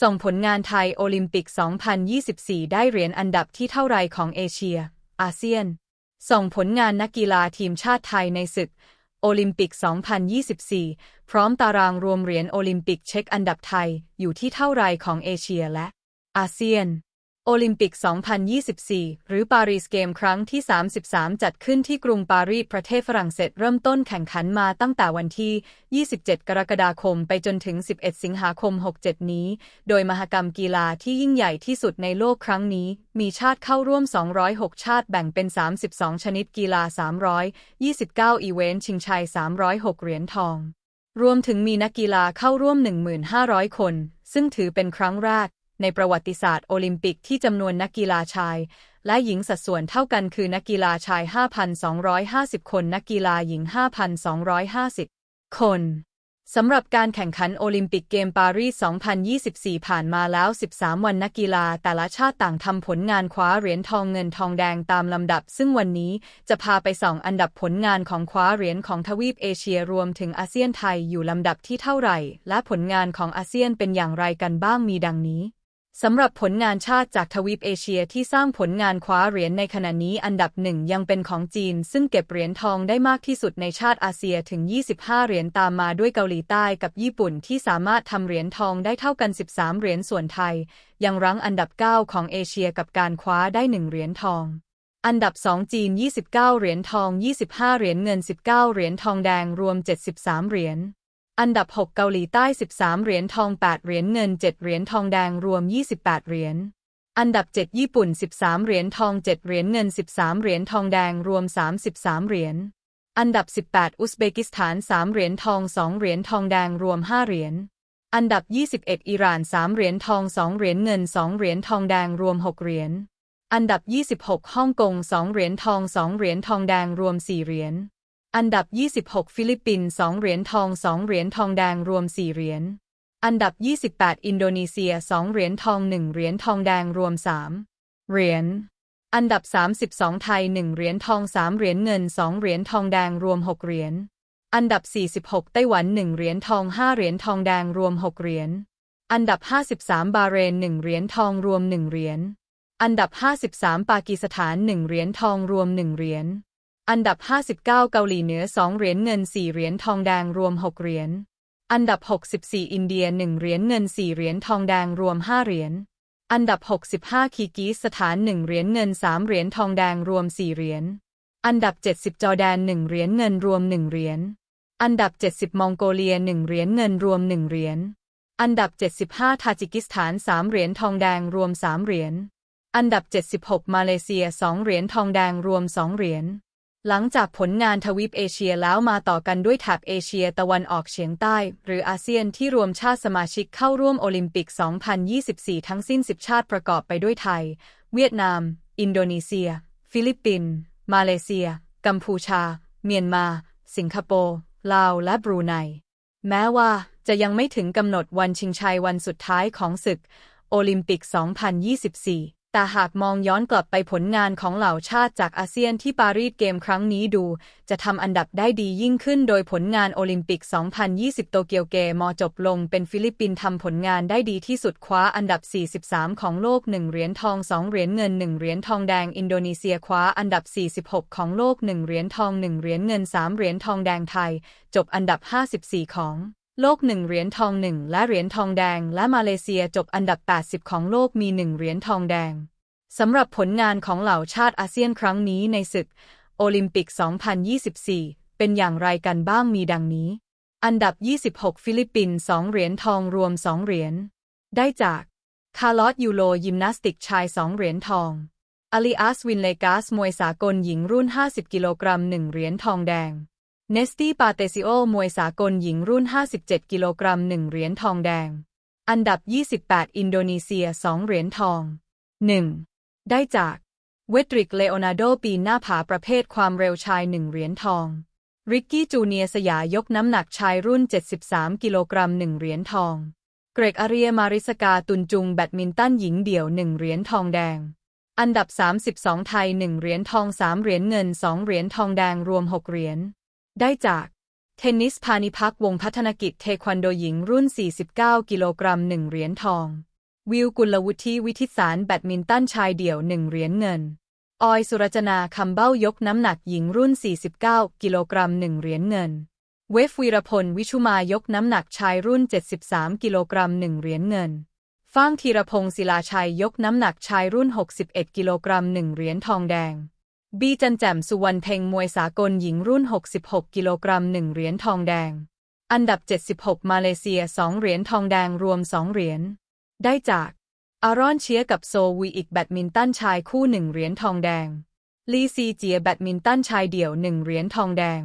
ส่งผลงานไทยโอลิมปิก 2024 ได้เหรียญอันดับที่เท่าไรของเอเชีย อาเซียน ส่งผลงานนักกีฬาทีมชาติไทยในศึก โอลิมปิก 2024 พร้อมตารางรวมเหรียญโอลิมปิกเช็คอันดับไทยอยู่ที่เท่าไรของเอเชียและ อาเซียน โอลิมปิก 2024 หรือปารีสเกมครั้งที่ 33 จัดขึ้นที่กรุงปารีสประเทศฝรั่งเศสเริ่มต้นแข่งขันมาตั้งแต่วันที่ 27 กรกฎาคมไปจนถึง 11 สิงหาคม 67 นี้ โดยมหกรรมกีฬาที่ยิ่งใหญ่ที่สุดในโลกครั้งนี้ มีชาติเข้าร่วม 206 ชาติแบ่งเป็น 32 ชนิดกีฬา 329 อีเวนต์ชิงชัย 306 เหรียญทอง รวมถึงมีนักกีฬาเข้าร่วม 1,500 คน ซึ่งถือเป็นครั้งแรก ในประวัติศาสตร์โอลิมปิกที่จำนวนนักกีฬาชาย และหญิงสัดส่วนเท่ากันคือนักกีฬาชาย 5,250 คน นักกีฬาหญิง 5,250 คนสำหรับการแข่งขันโอลิมปิกเกมปารีส 2024 ผ่านมาแล้ว 13 วันนักกีฬาแต่ละชาติต่างทำผลงานคว้าเหรียญทองเงินทองแดงตามลำดับ ซึ่งวันนี้จะพาไปส่องอันดับผลงานของคว้าเหรียญของทวีปเอเชียรวมถึงอาเซียนไทยอยู่ลำดับที่เท่าไหร่ และผลงานของอาเซียนเป็นอย่างไรกันบ้างมีดังนี้ สำหรับผลงานชาติจากทวีปเอเชียที่สร้างผลงานคว้าเหรียญในขณะนี้อันดับหนึ่งยังเป็นของจีน ซึ่งเก็บเหรียญทองได้มากที่สุดในชาติอาเซียถึง 25 เหรียญตามมาด้วยเกาหลีใต้กับญี่ปุ่นที่สามารถทำเหรียญทองได้เท่ากัน 13 เหรียญส่วนไทย ยังรั้งอันดับ 9 ของเอเชียกับการคว้าได้1เหรียญทองอันดับ 2 จีน 29 เหรียญทอง 25 เหรียญเงิน 19 เหรียญทองแดงรวม 73 เหรียญ อันดับ 6 เกาหลีใต้ 13 เหรียญทอง 8 เหรียญเงิน 7 เหรียญทองแดงรวม 28 เหรียญ อันดับ 7 ญี่ปุ่น 13 เหรียญทอง 7 เหรียญเงิน 13 เหรียญทองแดงรวม 33 เหรียญ อันดับ 18 อุซเบกิสถาน 3 เหรียญทอง 2 เหรียญทองแดงรวม 5 เหรียญ อันดับ 21 อิหร่าน 3 เหรียญทอง 2 เหรียญเงิน 2 เหรียญทองแดงรวม 6 เหรียญ อันดับ 26 ฮ่องกง 2 เหรียญทอง 2 เหรียญทองแดงรวม 4 เหรียญ อันดับ 26 ฟิลิปปินส์2เหรียญทอง 2 เหรียญทองแดงรวม 4 เหรียญ อันดับ 28 อินโดนีเซีย 2 เหรียญทอง 1 เหรียญทองแดงรวม 3 เหรียญ อันดับ 32 ไทย 1 เหรียญทอง 3 เหรียญเงิน 2 เหรียญทองแดงรวม 6 เหรียญ อันดับ 46 ไต้หวัน 1 เหรียญทอง 5 เหรียญทองแดงรวม 6 เหรียญ อันดับ 53 บาเรน 1 เหรียญทองรวม 1 เหรียญ อันดับ 53 ปากีสถาน 1 เหรียญทองรวม 1 เหรียญ อันดับ 59 เกาหลีเหนือ 2 เหรียญเงิน 4 เหรียญทองแดงรวม 6 เหรียญ อันดับ 64 อินเดีย 1 เหรียญเงิน 4 เหรียญทองแดงรวม 5 เหรียญ อันดับ 65 คีกีสถาน 1 เหรียญเงิน 3 เหรียญทองแดงรวม 4 เหรียญ อันดับ 70 จอร์แดน 1 เหรียญเงินรวม 1 เหรียญ อันดับ 70 มองโกเลีย 1 เหรียญเงินรวม 1 เหรียญ อันดับ 75 ทาจิกิสถาน 3 เหรียญทองแดงรวม 3 เหรียญ อันดับ 76 มาเลเซีย 2 เหรียญทองแดงรวม 2 เหรียญ หลังจากผลงานทวีปเอเชียแล้วมาต่อกันด้วยแถบเอเชียตะวันออกเฉียงใต้ หรืออาเซียนที่รวมชาติสมาชิกเข้าร่วมโอลิมปิก 2024 ทั้งสิ้น 10 ชาติประกอบไปด้วยไทย เวียดนาม อินโดนีเซีย ฟิลิปปินส์มาเลเซีย กัมพูชา เมียนมา สิงคโปร์ลาวและบรูไนแม้ว่าจะยังไม่ถึงกำหนดวันชิงชัยวันสุดท้ายของศึก โอลิมปิก 2024 แต่หากมองย้อนกลับไปผลงานของเหล่าชาติจากอาเซียนที่ปารีสเกมครั้งนี้ดู จะทำอันดับได้ดียิ่งขึ้นโดยผลงานโอลิมปิก 2020 โตเกียวเกมจบลงเป็นฟิลิปปินส์ทำผลงานได้ดีที่สุดคว้าอันดับ 43 ของโลก 1 เหรียญทอง 2 เหรียญเงิน 1 เหรียญทองแดงอินโดนีเซียคว้าอันดับ 46 ของโลก 1 เหรียญทอง 1 เหรียญเงิน 3 เหรียญทองแดงไทย จบอันดับ 54 ของ โลก1เหรียญทอง1และเหรียญทองแดง และมาเลเซียจบอันดับ 80 ของโลกมี1เหรียญทองแดงสำหรับผลงานของเหล่าชาติอาเซียนครั้งนี้ในศึก โอลิมปิก 2024 เป็นอย่างไรกันบ้างมีดังนี้ อันดับ 26 ฟิลิปปินส์2เหรียญทองรวม 2 เหรียญ ได้จาก คาร์ลอสยูโรยิมนาสติกชาย 2 เหรียญทองอาลิอัสวินเลกาสมวยสากลหญิงรุ่น 50 กิโลกรัม 1 เหรียญทองแดง เนสตี้ปาเตซิโอมวยสากลหญิงรุ่น 57 กิโลกรัม 1 เหรียญทองแดง อันดับ 28 อินโดนีเซีย 2 เหรียญทอง 1 ได้จาก เวดริก เลโอนาร์โด ปีนหน้าผาประเภทความเร็วชาย 1 เหรียญทอง ริกกี้ จูเนียสยายกน้ำหนักชายรุ่น 73 กิโลกรัม 1 เหรียญทอง เกรกอาเรีย มาริสกา ตุนจุง แบดมินตัน หญิงเดี่ยว 1 เหรียญทองแดงอันดับ 32 ไทย 1 เหรียญทอง 3 เหรียญเงิน 2 เหรียญทองแดง รวม 6 เหรียญ ได้จาก เทนนิสพานิพักวงพัฒนกิจเทควันโดหญิงรุ่น 49 กิโลกรัม 1 เหรียญทอง วิวกุลวุฒิวิทิสารแบดมินตันชายเดี่ยวหนึ่งเหรียญเงิน ออยสุรจนาคำเบ้ายกน้ำหนักหญิงรุ่น 49 กิโลกรัมหนึ่งเหรียญเงิน เวฟวีรพลวิชุมายกน้ำหนักชายรุ่น 73 กิโลกรัมหนึ่งเหรียญเงินฟ้างธีรพงศ์ศิลาชัยยกน้ำหนักชายรุ่น 61 กิโลกรัมหนึ่งเหรียญทองแดง บีจันแจ่มสุวรรณเพ็งมวยสากลหญิงรุ่น 66 กิโลกรัมหนึ่งเหรียญทองแดง อันดับ 76 มาเลเซีย 2 เหรียญทองแดงรวม 2 เหรียญ ได้จาก อารอนเชียกับโซวีอีกแบดมินตันชายคู่หนึ่งเหรียญทองแดง ลีซีเจียแบดมินตันชายเดี่ยวหนึ่งเหรียญทองแดง